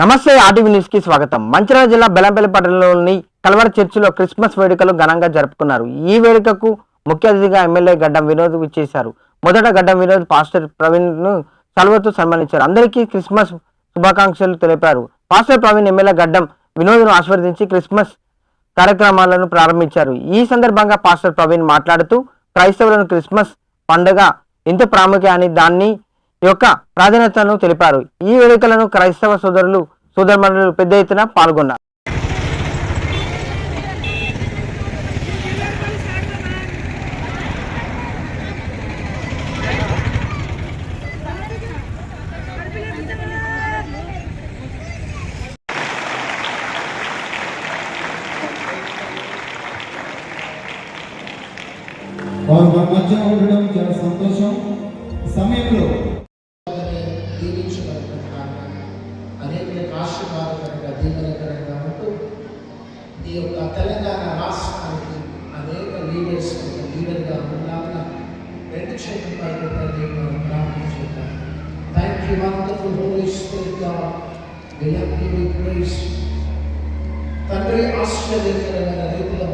నమస్తే ఆర్టీవీ న్యూస్కి స్వాగతం. మంచిర్యాల జిల్లా బెలంపల్లి పట్టణంలోని కల్వర చర్చిలో క్రిస్మస్ వేడుకలు ఘనంగా జరుపుకున్నారు. ఈ వేడుకకు ముఖ్య అతిథిగా ఎమ్మెల్యే గడ్డం వినోద్ ఇచ్చేశారు మొదట గడ్డం వినోద్ పాస్టర్ ప్రవీణ్ను సన్మానించారు. అందరికీ క్రిస్మస్ శుభాకాంక్షలు తెలిపారు. పాస్టర్ ప్రవీణ్ ఎమ్మెల్యే గడ్డం వినోద్ను ఆశీర్వదించి క్రిస్మస్ కార్యక్రమాలను ప్రారంభించారు. ఈ సందర్భంగా పాస్టర్ ప్రవీణ్ మాట్లాడుతూ క్రైస్తవులను క్రిస్మస్ పండుగ ఎంత ప్రాముఖ్య అని దాన్ని యొక్క ప్రాధాన్యతను తెలిపారు. ఈ వేడుకలను క్రైస్తవ సోదరులు సోదర మండలి పెద్ద ఎత్తున పాల్గొన్నారు. వారు మన మధ్య ఉండడం చాలా సంతోషం. సమయంలో అనేకులకు ఆశీర్వాదకరంగా దీవెనకరంగా ఉంటూ ఈ యొక్క తెలంగాణ రాష్ట్రానికి అనేక లీడర్స్ లీడర్గా ఉండాలని రెండు చేతుల పైన మనం ప్రార్థించుకుంటాం thank you wonderful holy spirit God we love you we praise తండ్రి ఆశ్చర్యకరమైన రీతిలో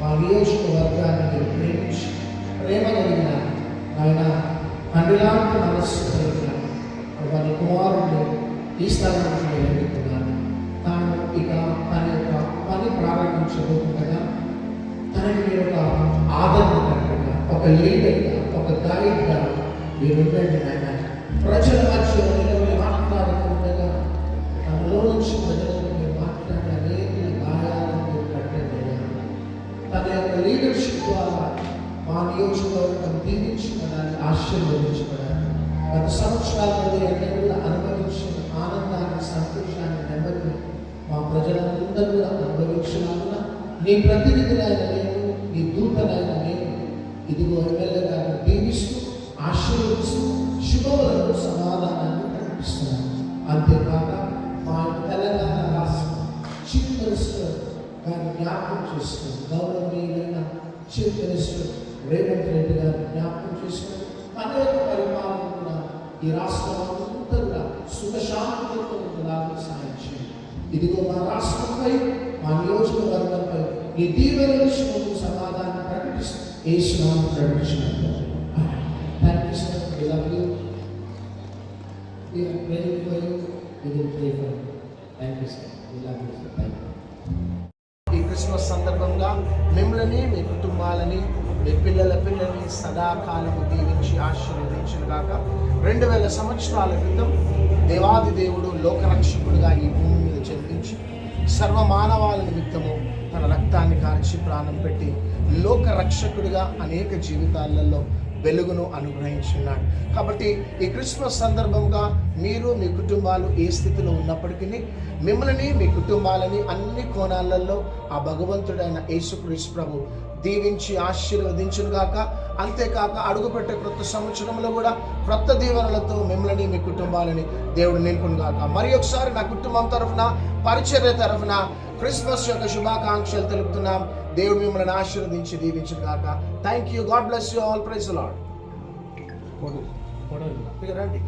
మా నియోజకవర్గాన్ని ప్రేమించి ప్రేమ కలిగిన ఆయన తండ్రిలాంటి మనస్సు కలిగిన వారి కుమారుడు ఈ స్థలానికి మీరు ఎన్నుకున్నారు తాను ఇక తన యొక్క పని ప్రారంభించబోతుండగా తనని మీరు ఒక ఆదరణకర్తగా ఒక లీడర్గా ఒక గైడ్గా మీరు ఉండండి నాయన ప్రజల మధ్యలో నిలబడి మాట్లాడుతుండగా తనలో నుంచి ప్రజలకు మీరు మాట్లాడే అనేక గాయాలను మీరు కట్టండి అయ్యా. తన యొక్క లీడర్షిప్ ద్వారా మా నియోజకవర్గం దీవించుకోవడానికి ఆశీర్వదించుకోవడానికి గత సంవత్సరాల నుండి ఎన్నడూ కూడా అనుభవించినందున నీ ప్రతినిధులైన నేను నీ దూతనైన నేను ఇదిగో ఎమ్మెల్యే గారిని దీవిస్తూ ఆశీర్వదిస్తూ శుభములను సమాధానాన్ని ప్రకటిస్తున్నాను. అంతేకాక మా తెలంగాణ రాష్ట్రం చీఫ్ మినిస్టర్ గారిని జ్ఞాపకం చేస్తూ గౌరవనీయులైన చీఫ్ మినిస్టర్ రేవంత్ రెడ్డి గారిని జ్ఞాపకం చేసుకుని అనేక పరిపాలన ఈ రాష్ట్రం అంతా కూడా సుఖశాంతులతో సాయం చేయండి. ఇదిగో మా రాష్ట్రంపై మా నియోజకవర్గంపై ఈ దీవెన సమాధానం ప్రకటిస్తూ ఏ స్నామం ప్రకటించినట్టు thank you sir we love you ఈ క్రిస్మస్ సందర్భంగా మిమ్మల్ని మీ కుటుంబాలని మీ పిల్లల పిల్లల్ని సదాకాలము దీవించి ఆశీర్వదించిన కాక రెండు వేల సంవత్సరాల క్రితం దేవాది దేవుడు లోకరక్షకుడుగా ఈ భూమి మీద జన్మించి సర్వమానవా నిమిత్తము తన రక్తాన్ని కార్చి ప్రాణం పెట్టి లోక రక్షకుడిగా అనేక జీవితాలలో వెలుగును అనుగ్రహించున్నాడు. కాబట్టి ఈ క్రిస్మస్ సందర్భంగా మీరు మీ కుటుంబాలు ఏ స్థితిలో ఉన్నప్పటికీ మిమ్మల్ని మీ కుటుంబాలని అన్ని కోణాలలో ఆ భగవంతుడైన యేసుక్రీస్తు ప్రభు దీవించి ఆశీర్వదించునుగాక అంతేకాక అడుగుపెట్టే క్రొత్త సంవత్సరంలో కూడా క్రొత్త దీవెనలతో మిమ్మల్ని మీ కుటుంబాలని దేవుడు నింపునుగాక మరి ఒకసారి నా కుటుంబం తరఫున పరిచర్య తరఫున క్రిస్మస్ యొక్క శుభాకాంక్షలు తెలుపుతున్నాం. దేవుడు మిమ్మల్ని ఆశీర్వదించి దీవించును గాక. Thank you God bless you all praise Lord రండి.